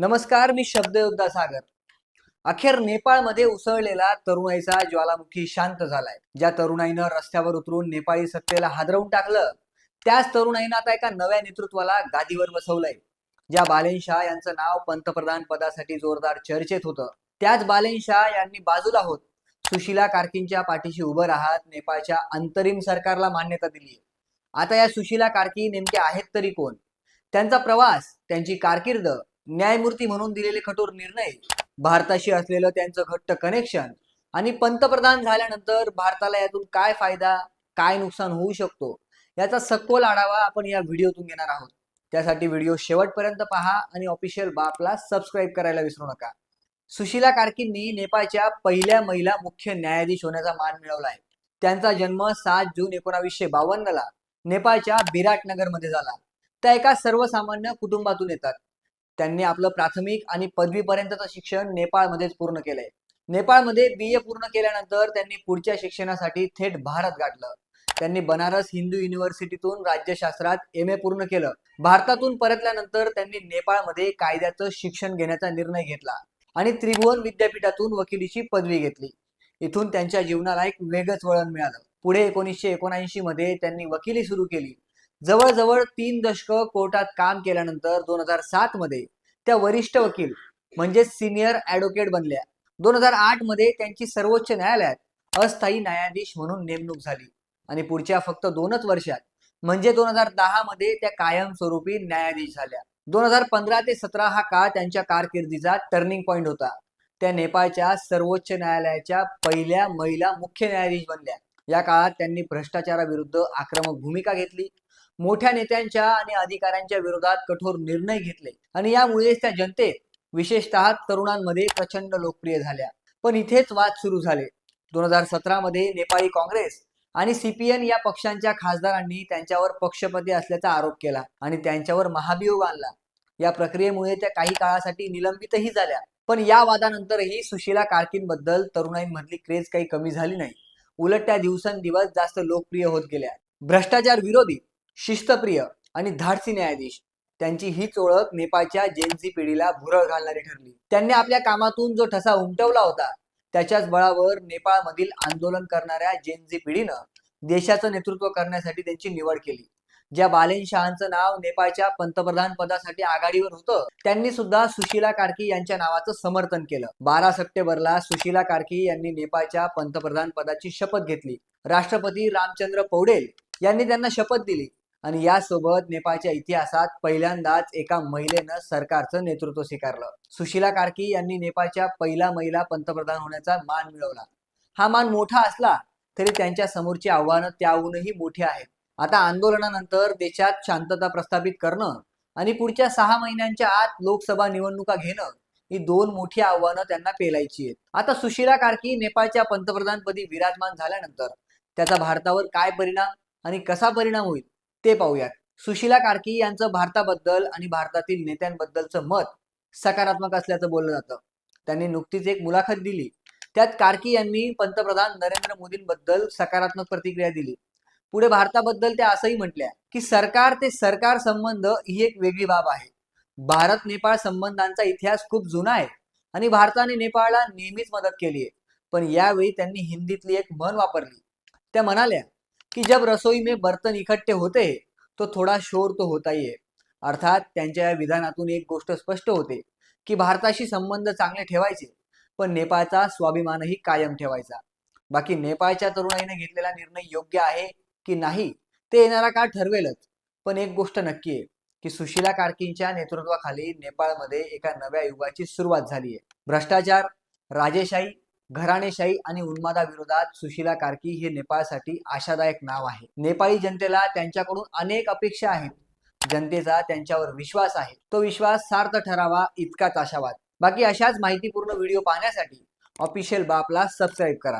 नमस्कार मी शब्दयोद्धा सागर. अखेर नेपाळमध्ये उसळलेला तरुणाईचा ज्वालामुखी शांत झालाय. ज्या तरुणाईनं रस्त्यावर उतरून नेपाळी सत्तेला हादरवून टाकलं त्याच तरुणाईनं आता एका नव्या नेतृत्वाला गादीवर बसवलंय. ज्या बालेन शाह यांचं नाव पंतप्रधान पदासाठी जोरदार चर्चेत होतं त्याच बालेन शाह यांनी बाजूला होत सुशीला कार्कींच्या पाठीशी उभं राहत नेपाळच्या अंतरिम सरकारला मान्यता दिली आता या सुशीला कार्की नेमके आहेत तरी कोण? त्यांचा प्रवास त्यांची कारकीर्द न्यायमूर्ती म्हणून दिलेले कठोर निर्णय भारताशी असलेलं त्यांचं घट्ट कनेक्शन आणि पंतप्रधान झाल्यानंतर भारताला यातून काय फायदा काय नुकसान होऊ शकतो याचा सखोल आढावा आपण या व्हिडिओतून घेणार आहोत. त्यासाठी व्हिडिओ शेवटपर्यंत पहा आणि ऑफिशियल बापला सबस्क्राईब करायला विसरू नका. सुशीला कार्कींनी नेपाळच्या पहिल्या महिला मुख्य न्यायाधीश होण्याचा मान मिळवला आहे त्यांचा जन्म सात जून एकोणावीसशे बावन्नला नेपाळच्या बिराटनगरमध्ये झाला. त्या एका सर्वसामान्य कुटुंबातून येतात. त्यांनी आपलं प्राथमिक आणि पदवीपर्यंतचं शिक्षण नेपाळमध्येच पूर्ण केलंय. नेपाळमध्ये बी ए पूर्ण केल्यानंतर त्यांनी पुढच्या शिक्षणासाठी थेट भारत गाठलं. त्यांनी बनारस हिंदू युनिव्हर्सिटीतून राज्यशास्त्रात एम ए पूर्ण केलं. भारतातून परतल्यानंतर त्यांनी नेपाळमध्ये कायद्याचं शिक्षण घेण्याचा निर्णय घेतला आणि त्रिभुवन विद्यापीठातून वकिलीची पदवी घेतली. इथून त्यांच्या जीवनाला एक वेगळंच वळण मिळालं. पुढे एकोणीसशे एकोणऐंशी मध्ये त्यांनी वकिली सुरू केली. जवळजवळ तीन दशक कोर्टात काम केल्यानंतर दोन हजार सात मध्ये त्या वरिष्ठ वकील म्हणजे सिनियर ऍडव्होकेट बनल्या. दोन हजार आठमध्ये त्यांची सर्वोच्च न्यायालयात अस्थायी न्यायाधीश म्हणून नेमणूक झाली. आणि पुढच्या फक्त दोनच वर्षात म्हणजे दोन हजार दहा मध्ये त्या कायमस्वरूपी न्यायाधीश झाल्या. दोन हजार पंधरा ते सतरा हा काळ त्यांच्या कारकिर्दीचा टर्निंग पॉइंट होता. त्या नेपाळच्या सर्वोच्च न्यायालयाच्या पहिल्या महिला मुख्य न्यायाधीश बनल्या. या काळात त्यांनी भ्रष्टाचाराविरुद्ध आक्रमक भूमिका घेतली. मोठ्या नेत्यांच्या आणि अधिकाऱ्यांच्या विरोधात कठोर निर्णय घेतले. आणि यामुळेच त्या जनतेत विशेषतः तरुणांमध्ये प्रचंड लोकप्रिय झाल्या. पण इथेच वाद सुरू झाले. दोन हजार सतरा मध्ये नेपाळी काँग्रेस आणि सीपीएन या पक्षांच्या खासदारांनी त्यांच्यावर पक्षपती असल्याचा आरोप केला आणि त्यांच्यावर महाभियोग आणला. या प्रक्रियेमुळे त्या काही काळासाठी निलंबितही झाल्या. पण या वादानंतरही सुशीला कार्कींबद्दल तरुणाईंमधली क्रेज काही कमी झाली नाही. उलट त्या दिवसेंदिवस जास्त लोकप्रिय होत गेल्या. भ्रष्टाचार विरोधी शिस्तप्रिय आणि धाडसी न्यायाधीश. त्यांची हीच ओळख नेपाळच्या जेनसी पिढीला भुरळ घालणारी ठरली. त्यांनी आपल्या कामातून जो ठसा उमटवला होता त्याच्याच बळावर नेपाळमधील आंदोलन करणाऱ्या जेनजी पिढीनं देशाचं नेतृत्व करण्यासाठी त्यांची निवड केली. ज्या बालेन शहाचं नाव नेपाळच्या पंतप्रधान पदासाठी आघाडीवर होतं त्यांनी सुद्धा सुशीला कार्की यांच्या नावाचं समर्थन केलं. बारा सप्टेंबरला सुशीला कार्की यांनी नेपाळच्या पंतप्रधान पदाची शपथ घेतली. राष्ट्रपती रामचंद्र पौडेल यांनी त्यांना शपथ दिली. आणि यासोबत नेपाळच्या इतिहासात पहिल्यांदाच एका महिलेनं सरकारचं नेतृत्व स्वीकारलं. सुशीला कार्की यांनी नेपाळच्या पहिला महिला पंतप्रधान होण्याचा मान मिळवला. हा मान मोठा असला तरी त्यांच्या समोरची आव्हानं त्याहूनही मोठी आहेत. आता आंदोलनानंतर देशात शांतता प्रस्थापित करणं आणि पुढच्या सहा महिन्यांच्या आत लोकसभा निवडणुका घेणं ही दोन मोठी आव्हानं त्यांना पेलायची आहेत. आता सुशीला कार्की नेपाळच्या पंतप्रधानपदी विराजमान झाल्यानंतर त्याचा भारतावर काय परिणाम आणि कसा परिणाम होईल? ते पाहूयात. सुशीला कार्की यांचं भारताबद्दल आणि भारतातील नेत्यांबद्दलचं मत सकारात्मक असल्याचं बोललं जातं. त्यांनी नुकतीच एक मुलाखत दिली. त्यात कार्की यांनी पंतप्रधान नरेंद्र मोदींबद्दल सकारात्मक प्रतिक्रिया दिली. पुढे भारताबद्दल त्या असंही म्हटल्या की सरकार ते सरकार संबंध ही एक वेगळी बाब आहे. भारत नेपाळ संबंधांचा इतिहास खूप जुना आहे आणि भारताने नेपाळला नेहमीच मदत केली आहे. पण यावेळी त्यांनी हिंदीतली एक म्हण वापरली. त्या म्हणाल्या कि जब रसोई में बर्तन इकट्ठे होते तो थोडा शोर तो होता ही अर्थात त्यांच्या या विधानातून एक गोष्ट स्पष्ट होते की भारताशी संबंध चांगले ठेवायचे पण नेपाळचा स्वाभिमानही कायम ठेवायचा. बाकी नेपाळच्या तरुणाईने घेतलेला निर्णय योग्य आहे की नाही ते येणारा काळ ठरवेलच. पण एक गोष्ट नक्की आहे की सुशीला कार्कींच्या नेतृत्वाखाली नेपाळमध्ये एका नव्या युगाची सुरुवात झाली आहे. भ्रष्टाचार राजेशाही घराणेशाही आणि उन्मादाविरोधात सुशीला कार्की हे नेपाळसाठी आशादायक नाव आहे. नेपाळी जनतेला त्यांच्याकडून अनेक अपेक्षा आहेत. जनतेचा त्यांच्यावर विश्वास आहे. तो विश्वास सार्थ ठरावा इतकाच आशावाद. बाकी अशाच माहितीपूर्ण व्हिडिओ पाहण्यासाठी ऑफिशियल बापला सबस्क्राईब करा.